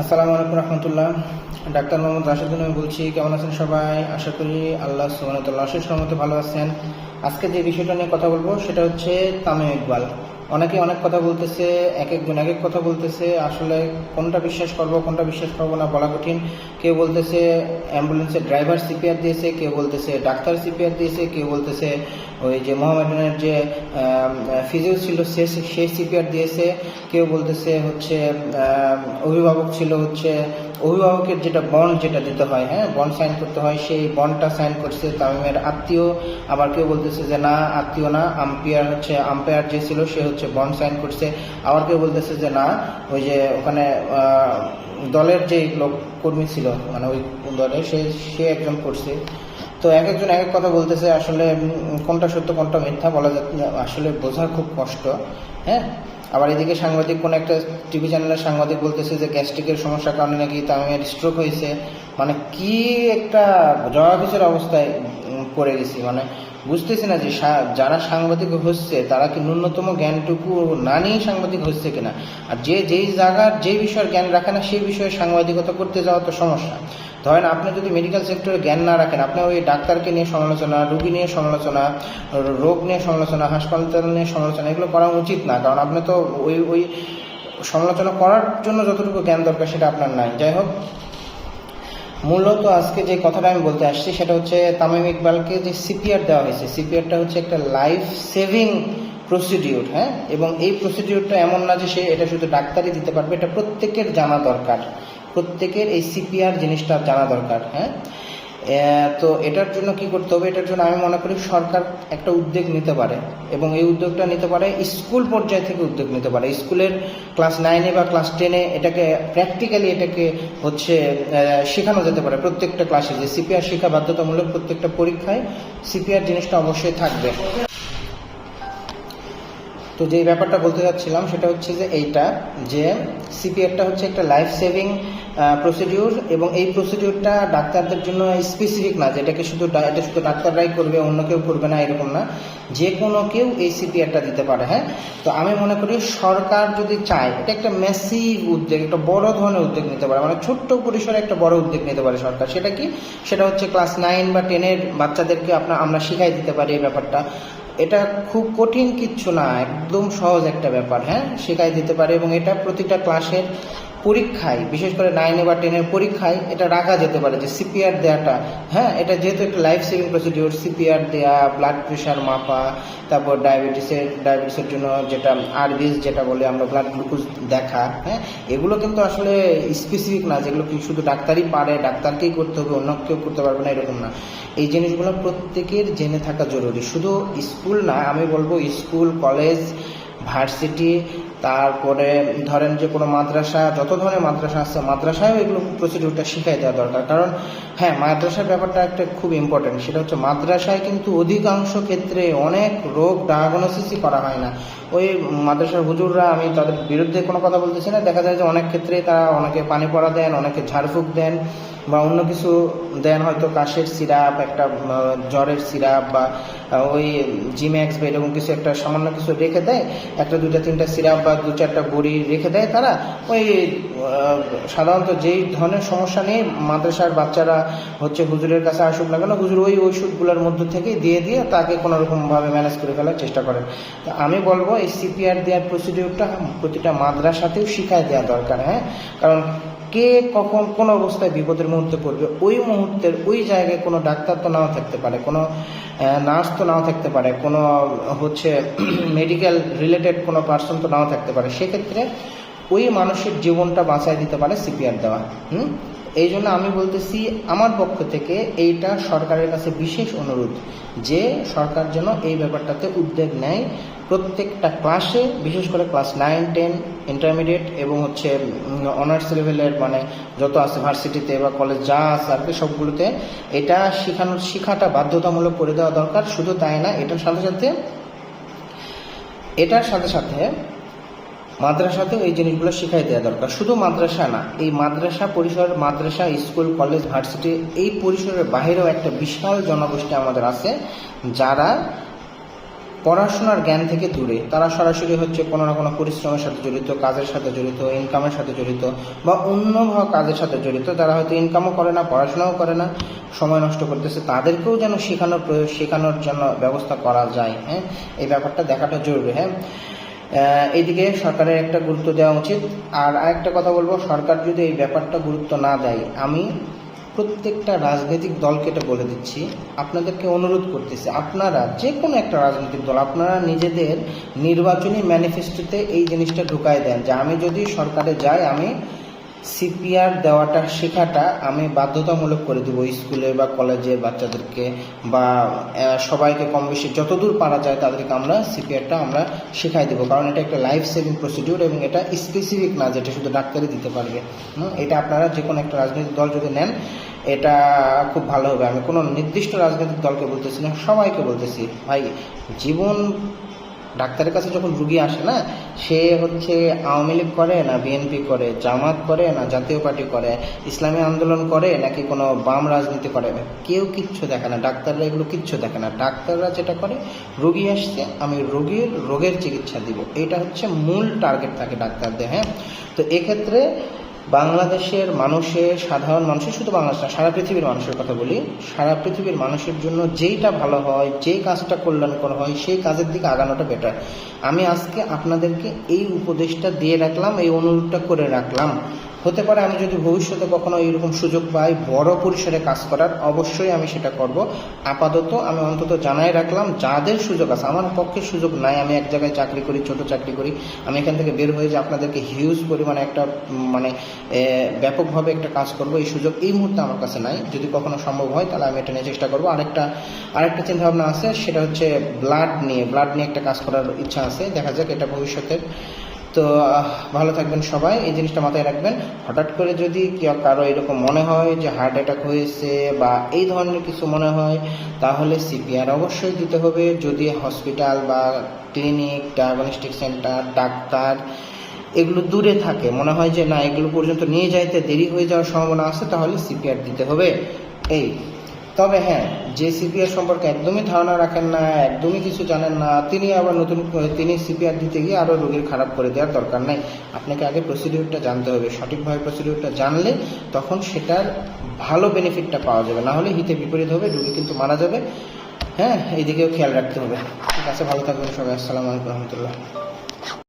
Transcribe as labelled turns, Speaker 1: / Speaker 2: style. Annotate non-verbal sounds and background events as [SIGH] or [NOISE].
Speaker 1: আসসালামু আলাইকুম রহমতুল্লাহ। ডাক্তার মোহাম্মদ রাশেদুল আমি বলছি, কেমন আছেন সবাই? আশা করি আল্লাহ সুবাহতাল্লাহ রহমতে ভালো আছেন। আজকে যে বিষয়টা নিয়ে কথা বলব, সেটা হচ্ছে তামিম ইকবাল। অনেকে অনেক কথা বলতেছে, এক একজন এক এক কথা বলতেছে, আসলে কোনটা বিশ্বাস করব, কোনটা বিশ্বাস করব না বলা কঠিন। কেউ বলতেছে অ্যাম্বুলেন্সের ড্রাইভার সিপিআর দিয়েছে, কেউ বলতেছে, ডাক্তার সিপিআর দিয়েছে, কেউ বলতেছে, ওই যে মোহামেডানের যে ফিজিও ছিল, সে সে সিপিআর দিয়েছে। কেউ বলতেছে হচ্ছে অভিভাবক ছিল হচ্ছে অভিভাবকের যেটা বন্ড যেটা দিতে হয় হ্যাঁ? বন্ড সাইন করতে হয়, সেই বন্ডটা সাইন করছে তামিমের আত্মীয়। আবার কেউ বলতেছে যে, না, আত্মীয় না, আম্পায়ার হচ্ছে, আম্পায়ার যে ছিল, সে হচ্ছে বন্ড সাইন করছে। আবার কেউ বলতেছে যে, না, ওই যে ওখানে দলের যে লোক কর্মী ছিল মানে ওই দলে সে সে একজন করছে। তো এক একজন এক এক কথা বলতেছে, আসলে কোনটা সত্য, কোনটা মিথ্যা বলা যাচ্ছে। আসলে বোঝা খুব কষ্ট হ্যাঁ? আবার এদিকে সাংবাদিক, কোনো একটা টিভি চ্যানেলের সাংবাদিক বলতেছে যে গ্যাস্ট্রিকের সমস্যার কারণে নাকি তামিমের স্ট্রোক হয়েছে। মানে কি একটা জবাবিসের অবস্থায় পড়ে গেছি। মানে বুঝতেছি না যে যারা সাংবাদিক হচ্ছে, তারা কি ন্যূনতম জ্ঞানটুকু না নিয়ে সাংবাদিক হচ্ছে কিনা? আর যে, যেই জায়গার যে বিষয়ের জ্ঞান রাখে না, সেই বিষয়ে সাংবাদিকতা করতে যাওয়া তো সমস্যা। ধরেন আপনি যদি মেডিকেল সেক্টরে জ্ঞান না রাখেন, আপনি ওই ডাক্তারকে নিয়ে সমালোচনা, রোগী নিয়ে সমালোচনা, রোগ নিয়ে সমালোচনা, হাসপাতাল নিয়ে সমালোচনা, এগুলো করা উচিত না। কারণ আপনি তো ওই ওই সমালোচনা করার জন্য যতটুকু জ্ঞান দরকার সেটা আপনার নাই। যাই হোক, মূলত আজকে যে কথাটা আমি বলতে আসছি সেটা হচ্ছে তামিম ইকবালকে যে সিপিআর দেওয়া হয়েছে সিপিআরটা হচ্ছে একটা লাইফ সেভিং প্রসিডিউর হ্যাঁ? এবং এই প্রসিডিউরটা এমন না যে সে এটা শুধু ডাক্তারই দিতে পারবে, এটা প্রত্যেকের জানা দরকার। প্রত্যেকের এই সিপিআর জিনিসটা জানা দরকার হ্যাঁ? তো এটার জন্য কি করতে হবে? এটার জন্য আমি মনে করি সরকার একটা উদ্যোগ নিতে পারে এবং এই উদ্যোগটা নিতে পারে, স্কুল পর্যায় থেকে উদ্যোগ নিতে পারে। স্কুলের ক্লাস নাইনে বা ক্লাস টেনে এটাকে প্র্যাকটিক্যালি এটাকে হচ্ছে শেখানো যেতে পারে প্রত্যেকটা ক্লাসে। যে সিপিআর শেখা বাধ্যতামূলক প্রত্যেকটা পরীক্ষায় সিপিআর জিনিসটা অবশ্যই থাকবে। তো যে ব্যাপারটা বলতে যাচ্ছিলাম সেটা হচ্ছে যে এইটা, যে সিপিআরটা হচ্ছে একটা লাইফ সেভিং প্রসিডিউর এবং এই প্রসিডিউরটা ডাক্তারদের জন্য স্পেসিফিক না, যেটাকে শুধু এটা শুধু ডাক্তাররাই করবে, অন্য কেউ করবে না, এরকম না। যে কোনো কেউ এই সিপিআরটা দিতে পারে হ্যাঁ? তো আমি মনে করি সরকার যদি চায়, এটা একটা মেসিভ উদ্যোগ, একটা বড় ধরনের উদ্যোগ নিতে পারে মানে ছোট্ট পরিসরে একটা বড় উদ্যোগ নিতে পারে সরকার। সেটা কি? সেটা হচ্ছে ক্লাস নাইন বা টেনের বাচ্চাদেরকে আপনার, আমরা শিখাই দিতে পারি এই ব্যাপারটা। এটা খুব কঠিন কিচ্ছু না, একদম সহজ একটা ব্যাপার হ্যাঁ? শেখাই দিতে পারে এবং এটা প্রতিটা ক্লাসের পরীক্ষায়, বিশেষ করে নাইনে বা টেনের পরীক্ষায় এটা রাখা যেতে পারে যে সিপিআর দেওয়াটা হ্যাঁ এটা যেহেতু একটা লাইফ সেভিং প্রসিডিওর সিপিআর দেওয়া ব্লাড প্রেশার মাপা, তারপর ডায়াবেটিসের ডায়াবেটিসের জন্য যেটা আরবিস যেটা বলে আমরা ব্লাড গ্লুকোজ দেখা হ্যাঁ এগুলো কিন্তু আসলে স্পেসিফিক না, যেগুলো কি শুধু ডাক্তারই পারে, ডাক্তারকেই করতে হবে, অন্য কেউ করতে পারবে না, এরকম না। এই জিনিসগুলো প্রত্যেকের জেনে থাকা জরুরি। শুধু স্কুল না, আমি বলব স্কুল কলেজ ভার্সিটি তারপরে ধরেন যে কোনো মাদ্রাসা, যত ধরনের মাদ্রাসা আছে, মাদ্রাসায়ও এগুলো প্রসিডিউরটা শিখাই দেওয়া দরকার। কারণ হ্যাঁ মাদ্রাসার ব্যাপারটা একটা খুব ইম্পর্টেন্ট সেটা হচ্ছে মাদ্রাসায় কিন্তু অধিকাংশ ক্ষেত্রে অনেক রোগ ডায়াগনোসিসই করা হয় না। ওই মাদ্রাসার হুজুররা, আমি তাদের বিরুদ্ধে কোনো কথা বলতেছি না। দেখা যায় যে অনেক ক্ষেত্রে তারা অনেকে পানি পড়া দেন, অনেকে ঝাড়ফুঁক দেন বা অন্য কিছু দেন হয়তো কাশের সিরাপ, একটা জ্বরের সিরাপ বা ওই জিম্যাক্স বা এরকম কিছু একটা সামান্য কিছু রেখে দেয়। একটা দুটা তিনটা সিরাপ বা দু চারটা বড়ি রেখে দেয় তারা। ওই সাধারণত যেই ধরনের সমস্যা নিয়ে মাদ্রাসার বাচ্চারা হচ্ছে হুজুরের কাছে আসুক না কেন, হুজুর ওই ওষুধগুলোর মধ্যে থেকে দিয়ে দিয়ে তাকে কোনো রকমভাবে ম্যানেজ করে ফেলার চেষ্টা করেন। তো আমি বলব এই সিপিআর দেওয়ার প্রসিডিউরটা প্রতিটা মাদ্রাসাতেও শিখায় দেওয়া দরকার হ্যাঁ? কারণ কে কখন কোন অবস্থায় বিপদের মুহূর্তে পড়বে, ওই মুহূর্তের, ওই জায়গায় কোনো ডাক্তার তো নাও থাকতে পারে, কোনো নার্স তো নাও থাকতে পারে, কোনো, হচ্ছে [CLEARS THROAT] মেডিকেল রিলেটেড কোনো পার্সন তো নাও থাকতে পারে, সেক্ষেত্রে ওই মানুষের জীবনটা বাঁচায় দিতে পারে সিপিআর দেওয়া, হুম? এই জন্য আমি বলতেছি আমার পক্ষ থেকে এইটা সরকারের কাছে বিশেষ অনুরোধ যে সরকার যেন এই ব্যাপারটাতে উদ্যোগ নেয়। প্রত্যেকটা ক্লাসে বিশেষ করে ক্লাস নাইন টেন ইন্টারমিডিয়েট এবং হচ্ছে অনার্স লেভেলের মানে যত আছে ভার্সিটিতে বা কলেজ যা আছে আর কি সবগুলোতে এটা শেখানোর, শিখাটা বাধ্যতামূলক করে দেওয়া দরকার। শুধু তাই না, এটার সাথে সাথে, এটার সাথে সাথে মাদ্রাসাতেও এই জিনিসগুলো শিখাই দেওয়া দরকার। শুধু মাদ্রাসা না, এই মাদ্রাসা পরিসর, মাদ্রাসা, স্কুল, কলেজ, ভার্সিটি, এই পরিসরের বাইরেও একটা বিশাল জনগোষ্ঠী আমাদের আছে যারা পড়াশোনার জ্ঞান থেকে দূরে। তারা সরাসরি হচ্ছে কোনো না কোনো পরিশ্রমের সাথে জড়িত, কাজের সাথে জড়িত ইনকামের সাথে জড়িত বা অন্য কাজের সাথে জড়িত। তারা হয়তো ইনকামও করে না, পড়াশোনাও করে না, সময় নষ্ট করতেছে। তাদেরকেও যেন শেখানোর শেখানোর জন্য ব্যবস্থা করা যায় হ্যাঁ? এই ব্যাপারটা দেখাটা জরুরি হ্যাঁ? আহ, এইদিকে সরকারের একটা গুরুত্ব দেওয়া উচিত। আর আরেকটা কথা বলব সরকার যদি এই ব্যাপারটা গুরুত্ব না দেয় আমি প্রত্যেকটা রাজনৈতিক দলকে এটা বলে দিচ্ছি আপনাদেরকে অনুরোধ করতেছি আপনারা যে কোনো একটা রাজনৈতিক দল আপনারা নিজেদের নির্বাচনী ম্যানিফেস্টোতে এই জিনিসটা ঢুকাই দেন যে আমি যদি সরকারে যাই আমি সিপিআর দেওয়াটা শেখাটা আমি বাধ্যতামূলক করে দেবো স্কুলে বা কলেজের বাচ্চাদেরকে বা সবাইকে কম বেশি যতদূর পারা যায় তাদেরকে আমরা সিপিআরটা আমরা শেখাই দেবো। কারণ এটা একটা লাইফ সেভিং প্রসিডিউর এবং এটা স্পেসিফিক না যেটা শুধু ডাক্তারই দিতে পারবে। এটা আপনারা যে কোনো একটা রাজনৈতিক দল যদি নেন, এটা খুব ভালো হবে। আমি কোনো নির্দিষ্ট রাজনৈতিক দলকে বলতেছি না, সবাইকে বলতেছি, ভাই, জীবন ডাক্তারের কাছে যখন রুগী আসে না, সে হচ্ছে আওয়ামী লীগ করে না বিএনপি করে, জামাত করে না জাতীয় পার্টি করে, ইসলামী আন্দোলন করে নাকি কোনো বাম রাজনীতি করে? কেউ কিচ্ছু দেখে না, ডাক্তাররা এগুলো কিচ্ছু দেখে না। ডাক্তাররা যেটা করে, রুগী আসছে, আমি রোগীর রোগের চিকিৎসা দিব। এটা হচ্ছে মূল টার্গেট থাকে ডাক্তারদের হ্যাঁ? তো এক্ষেত্রে বাংলাদেশের মানুষের সাধারণ মানুষের শুধু বাংলাদেশ না, সারা পৃথিবীর মানুষের কথা বলি, সারা পৃথিবীর মানুষের জন্য যেইটা ভালো হয় যে কাজটা কল্যাণকর হয়, সেই কাজের দিকে আগানোটা বেটার আমি আজকে আপনাদেরকে এই উপদেশটা দিয়ে রাখলাম, এই অনুরোধটা করে রাখলাম। হতে পারে আমি যদি ভবিষ্যতে কখনো এইরকম সুযোগ পাই বড় পরিসরে কাজ করার, অবশ্যই আমি সেটা করব। আপাতত আমি অন্তত জানাই রাখলাম, যাদের সুযোগ আছে, আমার পক্ষে সুযোগ নাই, আমি এক জায়গায় চাকরি করি, ছোট চাকরি করি, আমি এখান থেকে বের হয়ে যে আপনাদেরকে হিউজ পরিমাণে একটা মানে ব্যাপকভাবে একটা কাজ করব, এই সুযোগ এই মুহূর্তে আমার কাছে নাই। যদি কখনো সম্ভব হয়, তাহলে আমি এটা নিয়ে চেষ্টা করব। আরেকটা আরেকটা চিন্তা ভাবনা আছে, সেটা হচ্ছে ব্লাড নিয়ে ব্লাড নিয়ে একটা কাজ করার ইচ্ছা আছে। দেখা যাক, এটা ভবিষ্যতের তো ভালো থাকবেন সবাই। এই জিনিসটা মাথায় রাখবেন। হঠাৎ করে যদি কারও এরকম মনে হয় যে হার্ট অ্যাটাক হয়েছে বা এই ধরনের কিছু মনে হয়, তাহলে সিপিআর অবশ্যই দিতে হবে। যদি হসপিটাল বা ক্লিনিক, ডায়াগনস্টিক সেন্টার, ডাক্তার এগুলো দূরে থাকে, মনে হয় যে না, এগুলো পর্যন্ত নিয়ে যাইতে দেরি হয়ে যাওয়ার সম্ভাবনা আছে, তাহলে সিপিআর দিতে হবে। এই। তবে হ্যাঁ যে সিপিআর সম্পর্কে একদমই ধারণা রাখেন না, একদমই কিছু জানেন না, তিনি আবার নতুন তিনি সিপিআর দিতে গিয়ে আরও রোগীর খারাপ করে দেওয়ার দরকার নাই। আপনাকে আগে প্রসিডিউরটা জানতে হবে। সঠিকভাবে প্রসিডিউরটা জানলে তখন সেটার ভালো বেনিফিটটা পাওয়া যাবে। না হলে হিতে বিপরীত হবে, রোগী কিন্তু মারা যাবে। হ্যাঁ এইদিকেও খেয়াল রাখতে হবে। ঠিক আছে, ভালো থাকবেন সবাই। আসসালামু আলাইকুম রহমতুল্লাহ।